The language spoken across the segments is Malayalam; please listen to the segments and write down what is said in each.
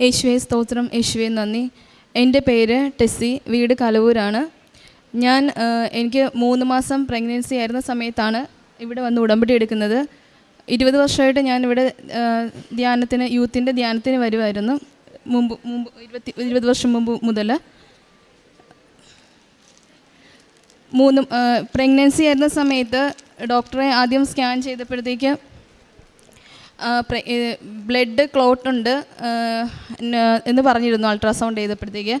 യേശുവെ സ്തോത്രം. യേശുവെ നന്ദി. എന്റെ പേര് ടെസ്സി. വീട് കലവൂരാണ്. ഞാൻ എനിക്ക് മൂന്ന് മാസം പ്രഗ്നൻസി ആയിരുന്ന സമയത്താണ് ഇവിടെ വന്ന് ഉടമ്പടി എടുക്കുന്നത്. ഇരുപത് വർഷമായിട്ട് ഞാൻ ഇവിടെ ധ്യാനത്തിന് യൂത്തിന്റെ ധ്യാനത്തിന് വരുമായിരുന്നു മുമ്പ് മുമ്പ് ഇരുപത്തി ഇരുപത് വർഷം മുമ്പ് മുതൽ മൂന്ന് പ്രഗ്നൻസി ആയിരുന്ന സമയത്ത് ഡോക്ടറെ ആദ്യം സ്കാൻ ചെയ്തപ്പോഴത്തേക്ക് ബ്ലഡ് ക്ലോട്ട് ഉണ്ട്. എന്ന് പറഞ്ഞിരുന്നു അൾട്രാസൗണ്ട് ചെയ്തപ്പോഴത്തേക്ക്.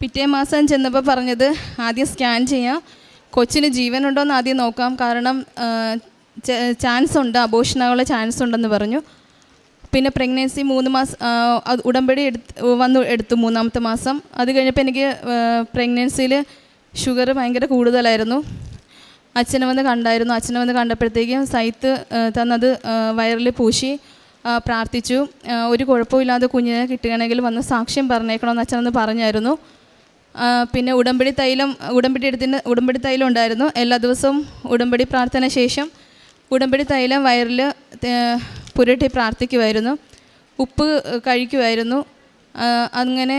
പിറ്റേ മാസം ചെന്നപ്പോൾ പറഞ്ഞത് ആദ്യം സ്കാൻ ചെയ്യാം. കൊച്ചിന് ജീവനുണ്ടോ എന്ന് ആദ്യം നോക്കാം. കാരണം ചാൻസ് ഉണ്ട് അബോഷനാകാനുള്ള ചാൻസ് ഉണ്ടെന്ന് പറഞ്ഞു. പിന്നെ പ്രഗ്നൻസി മൂന്ന് മാസം ഉടമ്പടി എടുത്ത് വന്ന് എടുത്തു മൂന്നാമത്തെ മാസം. അത് കഴിഞ്ഞപ്പോൾ എനിക്ക് പ്രഗ്നൻസിയിൽ ഷുഗർ ഭയങ്കര കൂടുതലായിരുന്നു. അച്ഛനെ വന്ന് കണ്ടായിരുന്നു. അച്ഛനെ വന്ന് കണ്ടപ്പോഴത്തേക്കും സൈത്ത് തന്നത് വയറിൽ പൂശി പ്രാർത്ഥിച്ചു. ഒരു കുഴപ്പമില്ലാതെ കുഞ്ഞിനെ കിട്ടുകയാണെങ്കിൽ വന്ന് സാക്ഷ്യം പറഞ്ഞേക്കണമെന്ന് അച്ഛനൊന്ന് പറഞ്ഞായിരുന്നു. പിന്നെ ഉടമ്പടി തൈലം ഉടമ്പടി എടുത്തിന് ഉടമ്പടി തൈലം ഉണ്ടായിരുന്നു. എല്ലാ ദിവസവും ഉടമ്പടി പ്രാർത്ഥന ശേഷം ഉടമ്പടി തൈലം വയറിൽ പുരട്ടി പ്രാർത്ഥിക്കുമായിരുന്നു. ഉപ്പ് കഴിക്കുമായിരുന്നു. അങ്ങനെ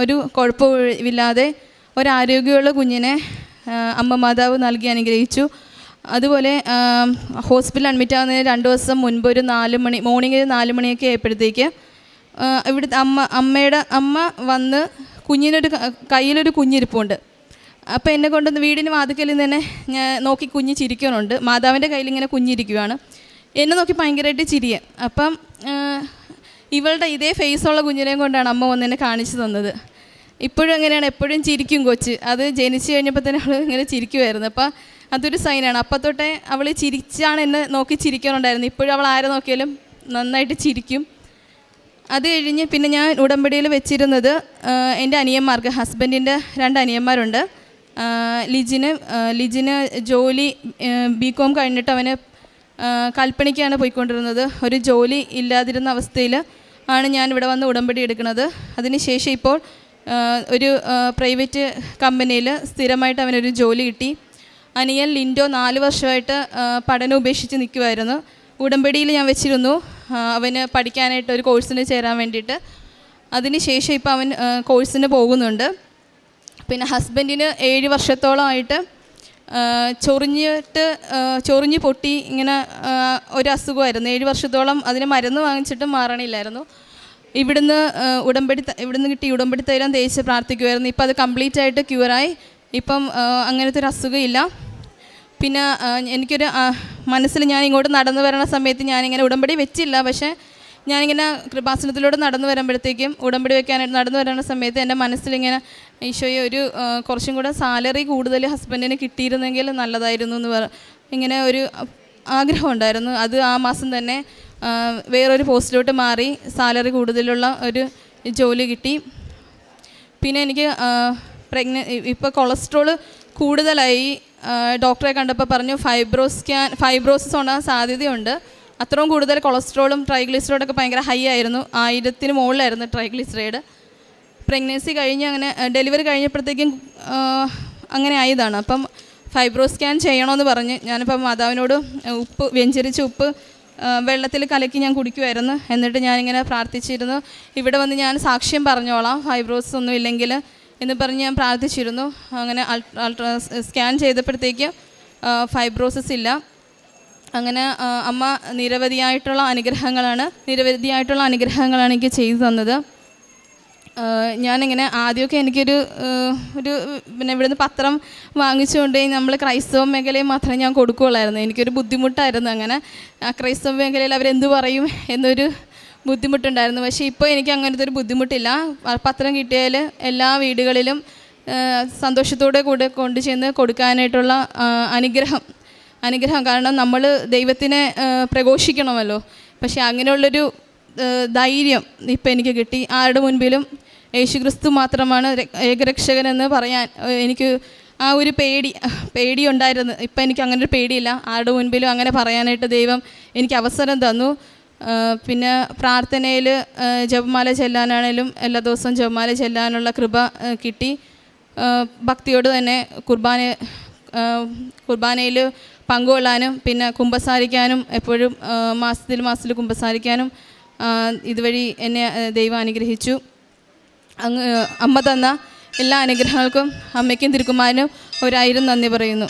ഒരു കുഴപ്പമില്ലാതെ ഒരാരോഗ്യമുള്ള കുഞ്ഞിനെ അമ്മ മാതാവ് നൽകി അനുഗ്രഹിച്ചു. അതുപോലെ ഹോസ്പിറ്റലിൽ അഡ്മിറ്റ് ആകുന്നതിന് രണ്ട് ദിവസം മുൻപ് ഒരു നാല് മണി മോർണിംഗ് ഒരു നാല് മണിയൊക്കെ ആയപ്പോഴത്തേക്ക് ഇവിടുത്തെ അമ്മ അമ്മയുടെ അമ്മ വന്ന് കുഞ്ഞിനൊരു കയ്യിലൊരു കുഞ്ഞിരിപ്പുണ്ട്. അപ്പോൾ എന്നെ കൊണ്ടൊന്ന് വീടിന് വാതിക്കലിൽ നിന്ന് തന്നെ ഞാൻ നോക്കി കുഞ്ഞ് ചിരിക്കണുണ്ട് മാതാവിന്റെ കയ്യിൽ ഇങ്ങനെ കുഞ്ഞിരിക്കുവാണ്. എന്നെ നോക്കി ഭയങ്കരമായിട്ട് ചിരിയ. അപ്പം ഇവളുടെ ഇതേ ഫേസുള്ള കുഞ്ഞിനെയും കൊണ്ടാണ് അമ്മ എന്നെ കാണിച്ചു തന്നത്. ഇപ്പോഴും അങ്ങനെയാണ്. എപ്പോഴും ചിരിക്കും കൊച്ച്. അത് ജനിച്ചു കഴിഞ്ഞപ്പോൾ തന്നെ അവൾ ഇങ്ങനെ ചിരിക്കുമായിരുന്നു അപ്പം അതൊരു സൈനാണ് അപ്പം തൊട്ടേ അവൾ ചിരിച്ചാണ് എന്നെ നോക്കി ചിരിക്കാനുണ്ടായിരുന്നു. ഇപ്പോഴും അവൾ ആരെ നോക്കിയാലും നന്നായിട്ട് ചിരിക്കും. അത് കഴിഞ്ഞ് പിന്നെ ഞാൻ ഉടമ്പടിയിൽ വെച്ചിരുന്നത് എന്റെ അനിയന്മാർക്ക്. ഹസ്ബൻഡിന്റെ രണ്ട് അനിയന്മാരുണ്ട്. ലിജിന് ലിജിന് ജോലി ബി കോം കഴിഞ്ഞിട്ട് അവന് കൽപ്പണിക്കാണ് പോയിക്കൊണ്ടിരുന്നത്. ഒരു ജോലി ഇല്ലാതിരുന്ന അവസ്ഥയിൽ ആണ് ഞാൻ ഇവിടെ വന്ന് ഉടമ്പടി എടുക്കുന്നത്. അതിനുശേഷം ഇപ്പോൾ ഒരു പ്രൈവറ്റ് കമ്പനിയിൽ സ്ഥിരമായിട്ട് അവനൊരു ജോലി കിട്ടി. അനിയൻ ലിൻഡോ നാല് വർഷമായിട്ട് പഠനം ഉപേക്ഷിച്ച് നിൽക്കുമായിരുന്നു ഉടമ്പടിയിൽ ഞാൻ വെച്ചിരുന്നു. അവന് പഠിക്കാനായിട്ട് ഒരു കോഴ്സിന് ചേരാൻ വേണ്ടിയിട്ട്. അതിന് ശേഷം ഇപ്പോൾ അവൻ കോഴ്സിന് പോകുന്നുണ്ട്. പിന്നെ ഹസ്ബൻഡിന് ഏഴ് വർഷത്തോളമായിട്ട് ചൊറിഞ്ഞിട്ട് ചൊറിഞ്ഞ് പൊട്ടി ഇങ്ങനെ ഒരു അസുഖമായിരുന്നു. ഏഴ് വർഷത്തോളം അതിന് മരുന്ന് വാങ്ങിച്ചിട്ടും മാറണില്ലായിരുന്നു. ഇവിടുന്ന് ഉടമ്പടി ഇവിടുന്ന് കിട്ടി ഉടമ്പടി തൈലം തേച്ച് പ്രാർത്ഥിക്കുമായിരുന്നു ഇപ്പം അത് കംപ്ലീറ്റ് ആയിട്ട് ക്യൂറായി. ഇപ്പം അങ്ങനത്തെ ഒരു അസുഖമില്ല. പിന്നെ എനിക്കൊരു മനസ്സിൽ ഞാൻ ഇങ്ങോട്ട് നടന്നു വരണ സമയത്ത് ഞാനിങ്ങനെ ഉടമ്പടി വെച്ചില്ല. പക്ഷേ ഞാനിങ്ങനെ കൃപാസനത്തിലൂടെ നടന്നു വരുമ്പോഴത്തേക്കും ഉടമ്പടി വെക്കാനായിട്ട് നടന്നു വരുന്ന സമയത്ത് എന്റെ മനസ്സിലിങ്ങനെ ഈശോയെ ഒരു കുറച്ചും കൂടെ സാലറി കൂടുതൽ ഹസ്ബൻഡിന് കിട്ടിയിരുന്നെങ്കിൽ നല്ലതായിരുന്നു എന്ന് പറ ഇങ്ങനെ ഒരു ആഗ്രഹം ഉണ്ടായിരുന്നു. അത് ആ മാസം തന്നെ വേറൊരു പോസ്റ്റിലോട്ട് മാറി സാലറി കൂടുതലുള്ള ഒരു ജോലി കിട്ടി. പിന്നെ എനിക്ക് പ്രഗ്ന ഇപ്പോൾ കൊളസ്ട്രോൾ കൂടുതലായി ഡോക്ടറെ കണ്ടപ്പോൾ പറഞ്ഞു ഫൈബ്രോസ് സ്കാൻ ഫൈബ്രോസിസ് ഉണ്ടാകാൻ സാധ്യതയുണ്ട്. അത്രയും കൂടുതൽ കൊളസ്ട്രോളും ട്രൈഗ്ലിസറൈഡൊക്കെ ഭയങ്കര ഹൈ ആയിരുന്നു. ആയിരത്തിന് മുകളിലായിരുന്നു ട്രൈഗ്ലിസറൈഡ്. പ്രഗ്നൻസി കഴിഞ്ഞ് അങ്ങനെ ഡെലിവറി കഴിഞ്ഞപ്പോഴത്തേക്കും അങ്ങനെ ആയതാണ്. അപ്പം ഫൈബ്രോ സ്കാൻ ചെയ്യണമെന്ന് പറഞ്ഞ് ഞാനിപ്പം മാതാവിനോട് ഉപ്പ് വ്യഞ്ചരിച്ച ഉപ്പ് വെള്ളത്തിൽ കലക്കി ഞാൻ കുടിക്കുമായിരുന്നു എന്നിട്ട് ഞാനിങ്ങനെ പ്രാർത്ഥിച്ചിരുന്നു. ഇവിടെ വന്ന് ഞാൻ സാക്ഷ്യം പറഞ്ഞോളാം. ഫൈബ്രോസ് ഒന്നും ഇല്ലെങ്കിൽ എന്ന് പറഞ്ഞ് ഞാൻ പ്രാർത്ഥിച്ചിരുന്നു. അങ്ങനെ അൾട്രാ സ്കാൻ ചെയ്തപ്പോഴത്തേക്ക് ഫൈബ്രോസിസ് ഇല്ല. അങ്ങനെ അമ്മ നിരവധിയായിട്ടുള്ള അനുഗ്രഹങ്ങളാണ് നിരവധിയായിട്ടുള്ള അനുഗ്രഹങ്ങളാണ് എനിക്ക് ചെയ്തു തന്നത്. ഞാനിങ്ങനെ ആദ്യമൊക്കെ എനിക്കൊരു ഒരു പിന്നെ ഇവിടുന്ന് പത്രം വാങ്ങിച്ചുകൊണ്ട് നമ്മൾ ക്രൈസ്തവ മേഖലയിൽ മാത്രമേ ഞാൻ കൊടുക്കുകയുള്ളായിരുന്നു. എനിക്കൊരു ബുദ്ധിമുട്ടായിരുന്നു അങ്ങനെ. ക്രൈസ്തവ മേഖലയിൽ അവരെന്ത് പറയും എന്നൊരു ബുദ്ധിമുട്ടുണ്ടായിരുന്നു. പക്ഷേ ഇപ്പോൾ എനിക്ക് അങ്ങനത്തെ ഒരു ബുദ്ധിമുട്ടില്ല. പത്രം കിട്ടിയാൽ എല്ലാ വീടുകളിലും സന്തോഷത്തോടെ കൂടെ കൊണ്ടു ചെന്ന് കൊടുക്കാനായിട്ടുള്ള അനുഗ്രഹം അനുഗ്രഹം. കാരണം നമ്മൾ ദൈവത്തിനെ പ്രഘോഷിക്കണമല്ലോ. പക്ഷേ അങ്ങനെയുള്ളൊരു ധൈര്യം ഇപ്പം എനിക്ക് കിട്ടി. ആരുടെ മുൻപിലും യേശുക്രിസ്തു മാത്രമാണ് ഏകരക്ഷകനെന്ന് പറയാൻ എനിക്ക് ആ ഒരു പേടി പേടി ഉണ്ടായിരുന്നു. ഇപ്പം എനിക്ക് അങ്ങനെ ഒരു പേടിയില്ല. ആരുടെ മുൻപിലും അങ്ങനെ പറയാനായിട്ട് ദൈവം എനിക്ക് അവസരം തന്നു. പിന്നെ പ്രാർത്ഥനയിൽ ജപമാല ചെല്ലാനാണേലും എല്ലാ ദിവസവും ജപമാല ചെല്ലാനുള്ള കൃപ കിട്ടി. ഭക്തിയോട് തന്നെ കുർബാന കുർബാനയിൽ പങ്കുകൊള്ളാനും പിന്നെ കുമ്പസാരിക്കാനും എപ്പോഴും മാസത്തിൽ മാസത്തിൽ കുമ്പസാരിക്കാനും ഇതുവഴി എന്നെ ദൈവം അനുഗ്രഹിച്ചു. അങ്ങ് അമ്മ തന്ന എല്ലാ അനുഗ്രഹങ്ങൾക്കും അമ്മയ്ക്കും തിരുക്കുമാരനും ഒരായിരം നന്ദി പറയുന്നു.